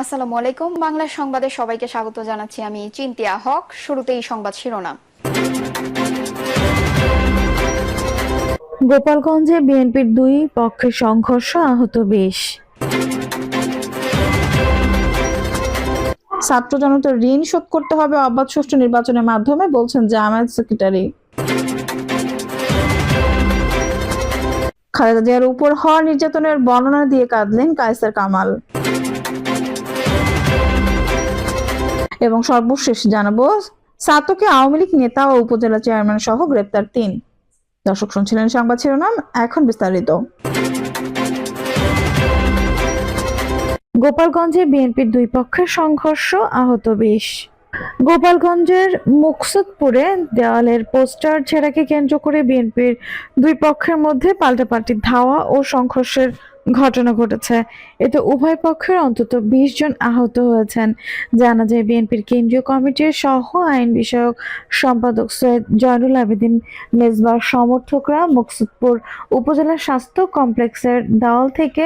আসসালামু আলাইকুম। বাংলা সংবাদে সবাইকে স্বাগত জানাচ্ছি আমি চিন্তিয়া হক। শুরুতেই সংবাদ শিরোনাম। গোপালগঞ্জে বিএনপির দুই পক্ষের সংঘর্ষ আহত বেশ ছাত্র জনতার ঋণ শোধ করতে হবে অবাধ সুষ্ঠু নির্বাচনের মাধ্যমে বলছেন জামায়াত সেক্রেটারি। খালেদা জিয়ার উপর হওয়া নির্যাতনের বর্ণনা দিয়ে কাঁদলেন কায়সার কামাল। এবং সর্বশেষ জানাব, সাতকে আওয়ামী লীগ নেতা ও উপজেলা চেয়ারম্যান সহ গ্রেপ্তার তিন। দর্শক শুনছিলেন সংবাদ শিরোনাম, এখন বিস্তারিত। গোপালগঞ্জে বিএনপির দুই পক্ষের সংঘর্ষ, আহত বিশ। গোপালগঞ্জের মুকসুদপুরে দেওয়ালের পোস্টার ছেঁড়াকে কেন্দ্র করে বিএনপির দুই পক্ষের মধ্যে পাল্টাপাল্টি ধাওয়া ও সংঘর্ষের ঘটনা ঘটেছে। এতে উভয় পক্ষের অন্তত বিশ জন আহত হয়েছেন। জানা যায়, বিএনপির কেন্দ্রীয় কমিটির সহ আইন বিষয়ক সম্পাদক সৈয়দ জয়নুল আবেদিন মেজবার সমর্থকরা মুকসুদপুর উপজেলা স্বাস্থ্য কমপ্লেক্সের দেওয়াল থেকে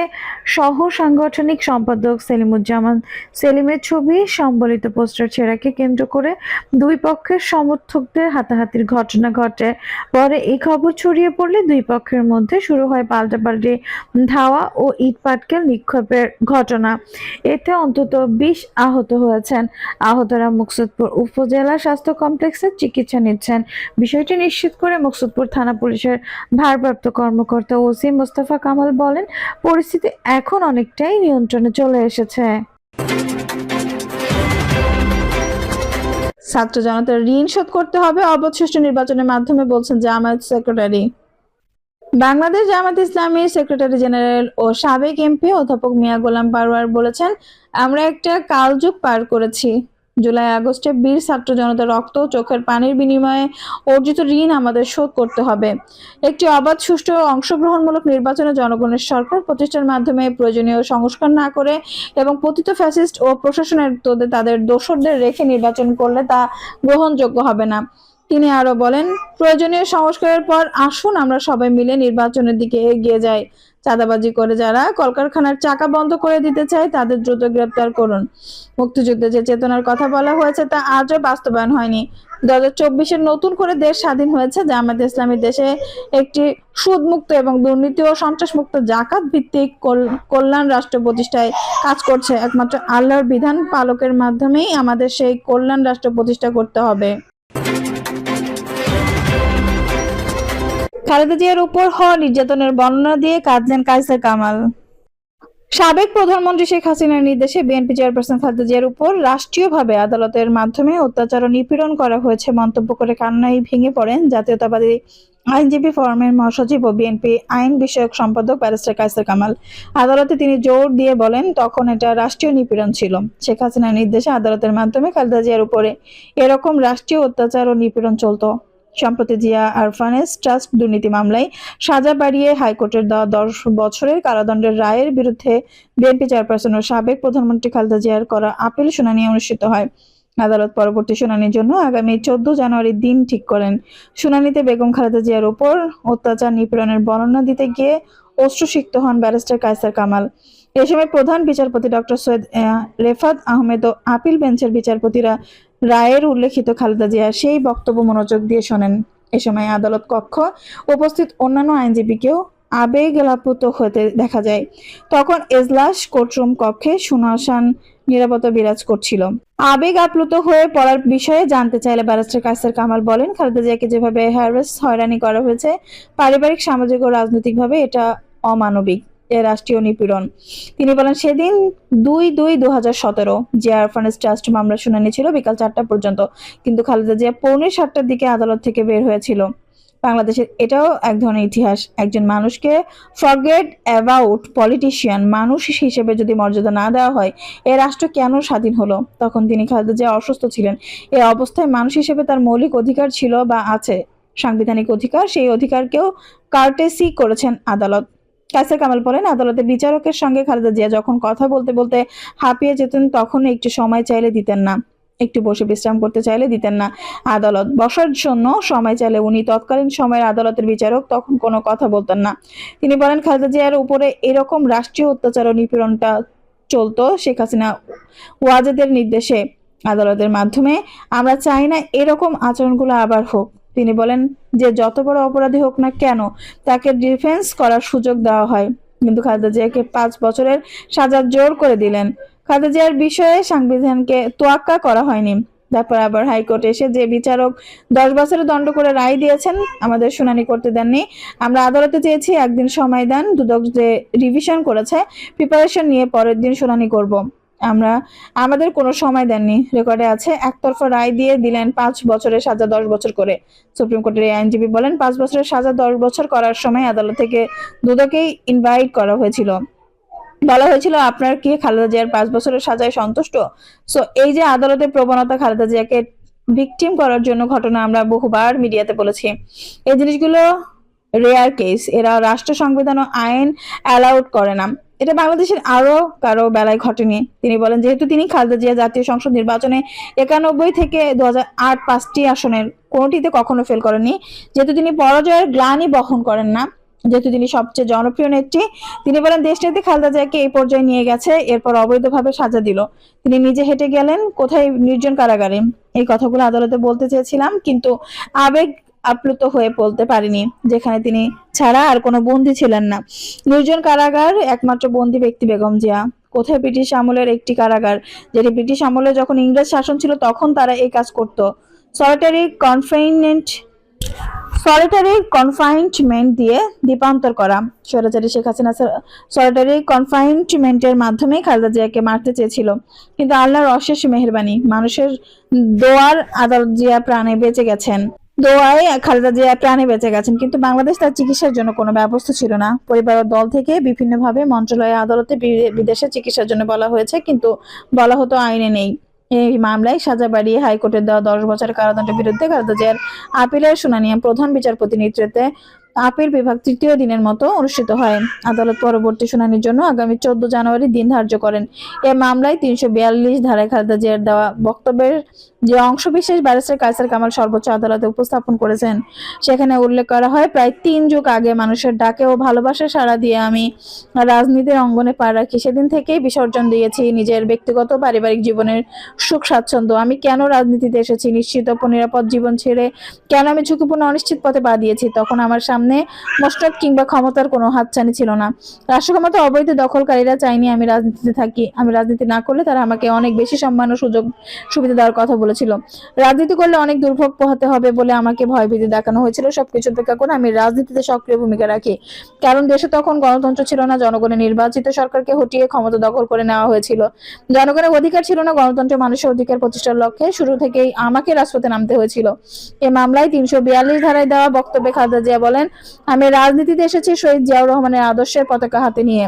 সহ সাংগঠনিক সম্পাদক সেলিমুজ্জামান সেলিমের ছবি, সম্বলিত পোস্টার ছেঁড়াকে কেন্দ্র করে দুই পক্ষের সমর্থকদের হাতাহাতির ঘটনা ঘটে। পরে এই খবর ছড়িয়ে পড়লে দুই পক্ষের মধ্যে শুরু হয় পাল্টাপাল্টি ধাওয়া ও ইট পাটকেল নিক্ষেপের ঘটনা। এতে অন্তত বিশ আহত হয়েছেন। আহতরা মুকসুদপুর উপজেলা স্বাস্থ্য কমপ্লেক্সে চিকিৎসা নিচ্ছেন। বিষয়টি নিশ্চিত করে মুকসুদপুর থানা পুলিশের ভারপ্রাপ্ত কর্মকর্তা ওসি মোস্তফা কামাল বলেন, পরিস্থিতি এখন অনেকটাই নিয়ন্ত্রণে চলে এসেছে। ছাত্র জনতার ঋণ শোধ করতে হবে। অবশিষ্ট নির্বাচনের মাধ্যমে বলছেন Jamaat secretary. Bangladesh Jamaat Islami secretary general ও সাবেক এমপি অধ্যাপক মিয়া গোলাম পারওয়ার বলেছেন, আমরা একটা কালযুগ পার করেছি। জুলাই, আগস্টে বীর ছাত্র জনতার রক্ত, চোখের পানির বিনিময়ে অর্জিত ঋণ আমাদের শোধ করতে হবে। একটি অবাধ, সুষ্ঠু অংশগ্রহণমূলক নির্বাচনে জনগণের সরকার প্রতিষ্ঠার মাধ্যমে প্রয়োজনীয় সংস্কার না করে এবং পতিত ফ্যাসিস্ট ও প্রশাসনের তোদে তাদের দোষরদের রেখে নির্বাচন করলে তা গ্রহণযোগ্য হবে না। তিনি আরও বলেন, প্রয়োজনীয় সংস্কারের পর আসুন আমরা সবাই মিলে নির্বাচনের দিকে এগিয়ে যাই। চাঁদাবাজি করে যারা কলকারখানার চাকা বন্ধ করে দিতে চায় তাদের দ্রুত গ্রেপ্তার করুন। মুক্তিযুদ্ধে যে চেতনার কথা বলা হয়েছে তা আজও বাস্তবায়ন হয়নি। দু হাজার চব্বিশের নতুন করে দেশ স্বাধীন হয়েছে জামাত ইসলামী দেশে একটি সুদমুক্ত এবং দুর্নীতি ও সন্ত্রাসমুক্ত জাকাত ভিত্তিক কল্যাণ রাষ্ট্র প্রতিষ্ঠায় কাজ করছে। একমাত্র আল্লাহর বিধান পালকের মাধ্যমেই আমাদের সেই কল্যাণ রাষ্ট্র প্রতিষ্ঠা করতে হবে। খালেদা জিয়ার উপর হওয়া নির্যাতনের বর্ণনা দিয়ে কাঁদলেন কায়সার কামাল। সাবেক প্রধানমন্ত্রী শেখ হাসিনার নির্দেশে বিএনপি চেয়ারপারসন খালেদা জিয়ার উপর রাষ্ট্রীয়ভাবে আদালতের মাধ্যমে অত্যাচার ও নিপীড়ন করা হয়েছে মন্তব্য করে কান্নায় ভেঙে পড়েন জাতীয়তাবাদী আইনজীবী ফোরামের মহাসচিব ও বিএনপি আইন বিষয়ক সম্পাদক ব্যারিস্টার কায়সার কামাল। আদালতে তিনি জোর দিয়ে বলেন, তখন এটা রাষ্ট্রীয় নিপীড়ন ছিল। শেখ হাসিনার নির্দেশে আদালতের মাধ্যমে খালেদা জিয়ার উপরে এরকম রাষ্ট্রীয় অত্যাচার ও নিপীড়ন চলতো। সম্প্রতি জিয়া আরফানেস ট্রাস্ট দুর্নীতি মামলায় সাজা বাড়িয়ে হাইকোর্টের দেওয়া দশ বছরের কারাদণ্ডের রায়ের বিরুদ্ধে বিএনপি চেয়ারপারসন ও সাবেক প্রধানমন্ত্রী খালেদা জিয়ার করা আপিল শুনানি অনুষ্ঠিত হয়। আদালত পরবর্তী শুনানির জন্য আগামী চোদ্দ জানুয়ারির দিন ঠিক করেন। শুনানিতে বেগম খালেদা জিয়ার উপর অত্যাচার নিপীড়নের বর্ণনা দিতে গিয়ে অশ্রুসিক্ত হন ব্যারিস্টার কায়সার কামাল। এ সময় প্রধান বিচারপতি ডক্টর সৈয়দ রেফাত আহমেদ ও আপিল বেঞ্চের বিচারপতিরা রায়ের উল্লেখিত খালেদা জিয়া সেই বক্তব্য মনোযোগ দিয়ে শোনেন। এ সময় আদালত কক্ষ উপস্থিত অন্যান্য আইনজীবীকেও আবেগ লাপুত হতে দেখা যায়। তখন এজলাস কোর্টরুম কক্ষে সুনাসান নিরাপত্তা বিরাজ করছিল। আবেগ আপ্লুত হয়ে পড়ার বিষয়ে জানতে চাইলে ব্যারিস্টার কাসের কামাল বলেন, খালেদা জিয়াকে যেভাবে হ্যারাস হয়রানি করা হয়েছে, পারিবারিক, সামাজিক ও রাজনৈতিকভাবে এটা অমানবিক। রাষ্ট্রীয় নিপীড়ন। তিনি বলেন, সেদিন দুই দুই দু হাজার সতেরো জিয়া আরফানেস ট্রাস্ট মামলা শুনানি ছিল বিকাল চারটা পর্যন্ত। কিন্তু খালেদা জিয়া পৌনে সাতটার দিকে আদালত থেকে বের হয়েছিল। বাংলাদেশের এটাও এক ধরনের ইতিহাস। একজন মানুষকে ফরগেট অ্যাবাউট পলিটিশিয়ান মানুষ হিসেবে যদি মর্যাদা না দেওয়া হয়, এ রাষ্ট্র কেন স্বাধীন হলো? তখন তিনি খালেদা জিয়া অসুস্থ ছিলেন। এ অবস্থায় মানুষ হিসেবে তার মৌলিক অধিকার ছিল বা আছে। সাংবিধানিক অধিকার, সেই অধিকারকেও কার্টেসি করেছেন আদালত। কাসের কামাল বলেন আদালতে বিচারকের সঙ্গে খালেদা জিয়া যখন কথা বলতে বলতে হাঁপিয়ে যেতেন তখন একটু সময় চাইলে দিতেন না। একটু বসে বিশ্রাম করতে চাইলে দিতেন না। আদালত বসার জন্য সময় চাইলে উনি তৎকালীন সময়ের আদালতের বিচারক, তখন কোনো কথা বলতেন না। তিনি বলেন, খালেদা জিয়ার উপরে এরকম রাষ্ট্রীয় অত্যাচার ও নিপীড়নটা চলতো শেখ হাসিনা ওয়াজেদের নির্দেশে আদালতের মাধ্যমে। আমরা চাই না এরকম আচরণগুলো আবার হোক। তিনি বলেন যে যত বড় অপরাধী হোক না কেন, তাকে ডিফেন্স করার সুযোগ দেওয়া হয়। কিন্তু খালেদা জিয়াকে পাঁচ বছরের সাজা জোর করে দিলেন। খালেদা জিয়ার বিষয়ে সাংবিধানকে তোয়াক্কা করা হয়নি। তারপর আবার হাইকোর্টে এসে যে বিচারক দশ বছরের দণ্ড করে রায় দিয়েছেন, আমাদের শুনানি করতে দেননি। আমরা আদালতে চেয়েছি একদিন সময় দেন, দুদক যে রিভিশন করেছে প্রিপারেশন নিয়ে পরের দিন শুনানি করব। আমরা আমাদের কোনো সময় দেননি। রেকর্ডে আছে, একতরফা রায় দিয়ে দিলেন পাঁচ বছরের সাজা, দশ বছর করে। সুপ্রিম কোর্টের এই আইনজীবী বলেন, পাঁচ বছরের সাজা, দশ বছর করার সময় আদালত থেকে দুদকেই ইনভাইট করা হয়েছিল। বলা হয়েছিল, আপনার কি খালেদা জিয়ার পাঁচ বছরের সাজায় সন্তুষ্ট? সো এই যে আদালতের প্রবণতা খালেদা জিয়াকে ভিকটিম করার জন্য ঘটনা আমরা বহুবার মিডিয়াতে বলেছি। এই জিনিসগুলো রেয়ার কেস এরা রাষ্ট্র সংবিধান ও আইন অ্যালাউড করে না। এটা বাংলাদেশের আরও কারও বেলায় ঘটেনি। তিনি বলেন, যেহেতু তিনি খালেদা জিয়া জাতীয় সংসদ নির্বাচনে একানব্বই থেকে দু আট পাঁচটি আসনের কোনোটিতে কখনো ফেল করেননি। যেহেতু তিনি পরাজয়ের গ্লানি বহন করেন না, যেহেতু তিনি সবচেয়ে জনপ্রিয় নেত্রী, তিনি বলেন দেশটাতে খালেদা জিয়াকে এই পর্যায়ে নিয়ে গেছে, এরপর অবৈধভাবে সাজা দিল। তিনি নিজে হেঁটে গেলেন, কোথায় নির্জন কারাগারে? এই কথাগুলো আদালতে বলতে চেয়েছিলাম, কিন্তু আবেগ আপ্লুত হয়ে বলতে পারিনি, যেখানে তিনি ছাড়া আর কোনো বন্দী ছিলেন না। নির্জন কারাগার একমাত্র বন্দী ব্যক্তি বেগম জিয়া। কোথায় ব্রিটিশ আমলের একটি কারাগার, যেটি ব্রিটিশ আমলে যখন ইংরেজ শাসন ছিল তখন তারা এই কাজ করত। সলিটারি কনফাইনমেন্ট সলিটারি কনফাইনমেন্ট দিয়ে দীপান্তর করা। স্বৈরাচারী শেখ হাসিনা সলিটারি কনফাইনমেন্টের মাধ্যমে খালেদা জিয়াকে মারতে চেয়েছিল। কিন্তু আল্লাহর অশেষ মেহেরবানি, মানুষের দোয়ার আদালত জিয়া প্রাণে বেঁচে গেছেন। দোয়ায় খালেদা জিয়া প্রাণে বেঁচে গেছেন, কিন্তু বাংলাদেশ তার চিকিৎসার জন্য কোনো ব্যবস্থা ছিল না। পরিবারের দল থেকে বিভিন্নভাবে মন্ত্রণালয়ে আদালতে বিদেশে চিকিৎসার জন্য বলা হয়েছে, কিন্তু বলা হতো আইনে নেই। এই মামলায় সাজা বাড়িয়ে হাইকোর্টের দেওয়া দশ বছরের কারাদণ্ডের বিরুদ্ধে খালেদা জিয়ার আপিলের শুনানি প্রধান বিচারপতি নেতৃত্বে আপিল বিভাগ তৃতীয় দিনের মতো অনুষ্ঠিত হয়। আদালত পরবর্তী শুনানির জন্য আগামী চোদ্দ জানুয়ারি দিন ধার্য করেন। এ মামলায় তিনশো বিয়াল্লিশ ধারায় খালেদা জিয়ার দেওয়া বক্তব্যের যে অংশ বিশেষ ব্যারিস্টার কায়সার কামাল সর্বোচ্চ আদালতে উপস্থাপন করেছেন। সেখানে উল্লেখ করা হয়, প্রায় তিন যুগ আগে মানুষের ডাকে ও ভালোবাসা সাড়া দিয়ে আমি রাজনীতির অঙ্গনে পা রাখি। সেদিন থেকেই বিসর্জন দিয়েছি নিজের ব্যক্তিগত পারিবারিক জীবনের সুখ, স্বাচ্ছন্দ্য। আমি কেন রাজনীতিতে এসেছি? নিশ্চিত নিরাপদ জীবন ছেড়ে কেন আমি ঝুঁকিপূর্ণ, অনিশ্চিত পথে পা দিয়েছি? তখন আমার সামনে মস্তক কিংবা ক্ষমতার কোনো হাতছানি ছিল না। রাষ্ট্র ক্ষমতা অবৈধ দখলকারীরা চাইনি আমি রাজনীতিতে থাকি, আমি রাজনীতি না করলে তারা আমাকে অনেক বেশি সম্মান ও সুযোগ সুবিধা দেওয়ার কথা বলেছিল। রাজনীতি করলে অনেক দুর্ভোগ পোহাতে হবে বলে আমাকে ভয়ভীতি দেখানো হয়েছিল। সবকিছু উপেক্ষা করে আমি রাজনীতিতে সক্রিয় ভূমিকা রাখি। কারণ দেশে তখন গণতন্ত্র ছিল না, জনগণের নির্বাচিত সরকারকে হটিয়ে ক্ষমতা দখল করে নেওয়া হয়েছিল। জনগণের অধিকার ছিল না গণতন্ত্র মানুষের অধিকার প্রতিষ্ঠার লক্ষ্যে শুরু থেকেই আমাকে রাজপথে নামতে হয়েছিল। এ মামলায় তিনশো বিয়াল্লিশ ধারায় দেওয়া বক্তব্যে খালেদা জিয়া বলেন আমি রাজনীতিতে এসেছি শহীদ জিয়াউর রহমানের আদর্শের পতাকা হাতে নিয়ে।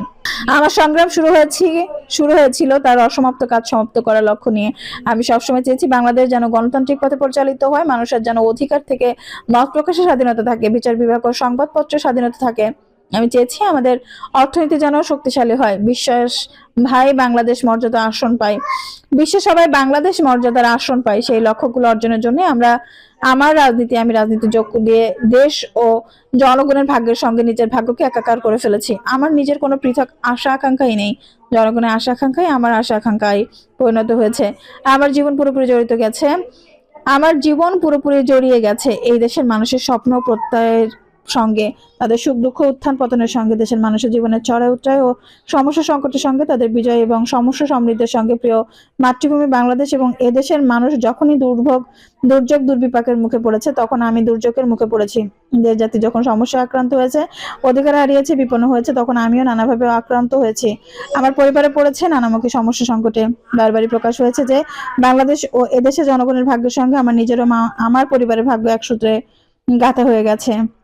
আমার সংগ্রাম শুরু হয়েছে, শুরু হয়েছিল তার অসমাপ্ত কাজ সমাপ্ত করার লক্ষ্য নিয়ে। আমি সবসময় চেয়েছি বাংলাদেশ যেন গণতান্ত্রিক পথে পরিচালিত হয়, মানুষের যেন অধিকার থেকে মত প্রকাশের স্বাধীনতা থাকে, বিচার বিভাগ ও সংবাদপত্রের স্বাধীনতা থাকে। আমি চেয়েছি আমাদের অর্থনীতি যেন শক্তিশালী হয়, বিশ্বাস ভাই বাংলাদেশ মর্যাদা আসন পায় বিশ্বে সবাই বাংলাদেশ মর্যাদার আসন পায়, সেই লক্ষ্যগুলো অর্জনের জন্য আমরা আমার রাজনীতি, আমি রাজনীতি যোগ দিয়ে দেশ ও জনগণের ভাগ্যের সঙ্গে নিজের ভাগ্যকে একাকার করে ফেলেছি। আমার নিজের কোনো পৃথক আশা আকাঙ্ক্ষাই নেই। জনগণের আশা আকাঙ্ক্ষাই আমার আশা আকাঙ্ক্ষায় পরিণত হয়েছে। আমার জীবন পুরোপুরি জড়িত গেছে। আমার জীবন পুরোপুরি জড়িয়ে গেছে এই দেশের মানুষের স্বপ্ন প্রত্যয়ের সঙ্গে, তাদের সুখ দুঃখ উত্থান পতনের সঙ্গে, দেশের মানুষের জীবনের চড়াই উত্তরায় ও সমস্যা সংকটের সঙ্গে তাদের বিজয় এবং সমস্যা সমৃদ্ধের সঙ্গে প্রিয় মাতৃভূমি বাংলাদেশ এবং এদেশের মানুষ যখনই দুর্ভোগ, দুর্যোগ দুর্বিপাকের মুখে পড়েছে, তখন আমি দুর্যোগের মুখে পড়েছি। দেশ জাতি যখন সমস্যা আক্রান্ত হয়েছে, অধিকার হারিয়েছে, বিপন্ন হয়েছে, তখন আমিও নানাভাবে আক্রান্ত হয়েছি। আমার পরিবারে পড়েছে নানামুখী সমস্যা সংকটে। বারবারই প্রকাশ হয়েছে যে বাংলাদেশ ও এদেশে জনগণের ভাগ্যের সঙ্গে আমার নিজেরও মা- আমার পরিবারের ভাগ্য এক সূত্রে গাঁথা হয়ে গেছে।